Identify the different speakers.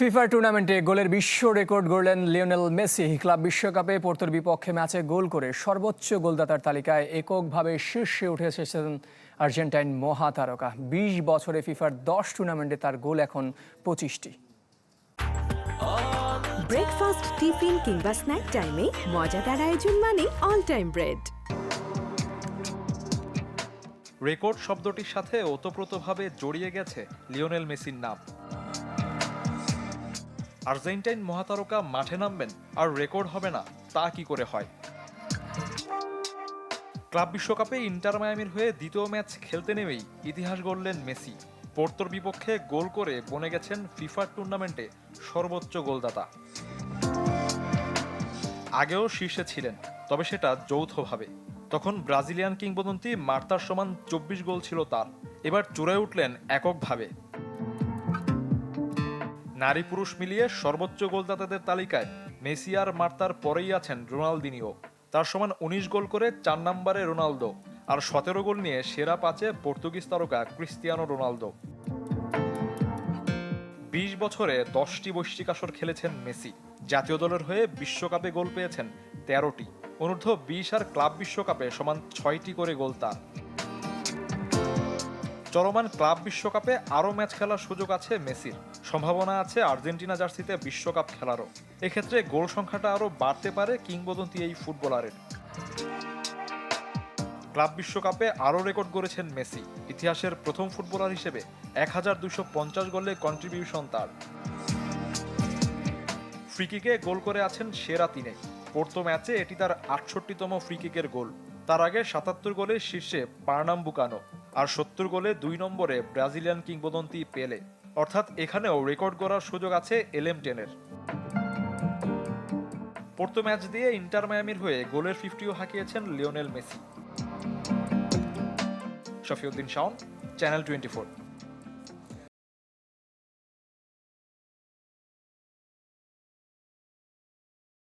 Speaker 1: FIFA টুর্নামেন্টে গোলের বিশ্ব রেকর্ড গড়লেন লিওনেল মেসি। ক্লাব বিশ্বকাপে পোর্তোর বিপক্ষে ম্যাচে গোল করে সর্বোচ্চ গোলদাতার তালিকায় এককভাবে শীর্ষে উঠে এসেছেন আর্জেন্টাইন মহাতারকা। বিশ বছরে ফিফার দশ টুর্নামেন্টে তার গোল এখন পঁচিশটি।
Speaker 2: ব্রেকফাস্ট টিফিন কিংবা স্ন্যাক টাইমে মজাদার আয়োজন মানে অল টাইম ব্রেড
Speaker 3: রেকর্ড শব্দটির সাথে ওতপ্রোতভাবে জড়িয়ে গেছে লিওনেল মেসির নাম। আর্জেন্টাইন মহাতারকা মাঠে নামবেন আর রেকর্ড হবে না, তা কি করে হয়? ক্লাব বিশ্বকাপে ইন্টার মায়ামির হয়ে দ্বিতীয় ম্যাচ খেলতে নেমেই ইতিহাস গড়লেন মেসি। পোর্তোর বিপক্ষে গোল করে বনে গেছেন ফিফার টুর্নামেন্টে সর্বোচ্চ গোলদাতা। আগেও শীর্ষে ছিলেন, তবে সেটা যৌথভাবে। তখন ব্রাজিলিয়ান কিংবদন্তি মার্তার সমান চব্বিশ গোল ছিল তার। এবার চূড়ায় উঠলেন এককভাবে। নারী পুরুষ মিলিয়ে সর্বোচ্চ গোলদাতাদের তালিকায় মেসি আর মার্তার পরেই আছেন রোনালদিনিও। তার সমান উনিশ গোল করে চার নম্বরে রোনালদো আর সতেরো গোল নিয়ে সেরা পাঁচে পর্তুগিজ তারকা ক্রিস্তিয়ানো রোনালদো। বিশ বছরে দশটি বৈশ্বিক আসর খেলেছেন মেসি। জাতীয় দলের হয়ে বিশ্বকাপে গোল পেয়েছেন তেরোটি। অনূর্ধ্ব বিশ আর ক্লাব বিশ্বকাপে সমান ছয়টি করে গোল তার। চলমান ক্লাব বিশ্বকাপে আরও ম্যাচ খেলার সুযোগ আছে মেসির। সম্ভাবনা আছে আর্জেন্টিনা জার্সিতে বিশ্বকাপ খেলারও। এক্ষেত্রে গোল সংখ্যাটা আরও বাড়তে পারে কিংবদন্তি এই ফুটবলারের। ক্লাব বিশ্বকাপে আরও রেকর্ড গড়েছেন মেসি। ইতিহাসের প্রথম ফুটবলার হিসেবে এক হাজার দুশো পঞ্চাশ গোলে কন্ট্রিবিউশন তার। ফ্রিকিকে গোল করে আছেন সেরা তিনে। পোর্তো ম্যাচে এটি তার আটষট্টিতম ফ্রিকিকের গোল। তার আগে সাতাত্তর গোলে শীর্ষে পার্নাম বুকানো। আর সত্তর গোলে দুই নম্বরে ব্রাজিলিয়ান কিংবদন্তি পেলে। অর্থাৎ এখানেও রেকর্ড করার সুযোগ আছে এলএম টেনের। পড়তো ম্যাচ দিয়ে ইন্টার মায়ামির হয়ে গোলের ফিফটিও হাঁকিয়েছেন Lionel Messi. Shafiuddin Shaon, channel twenty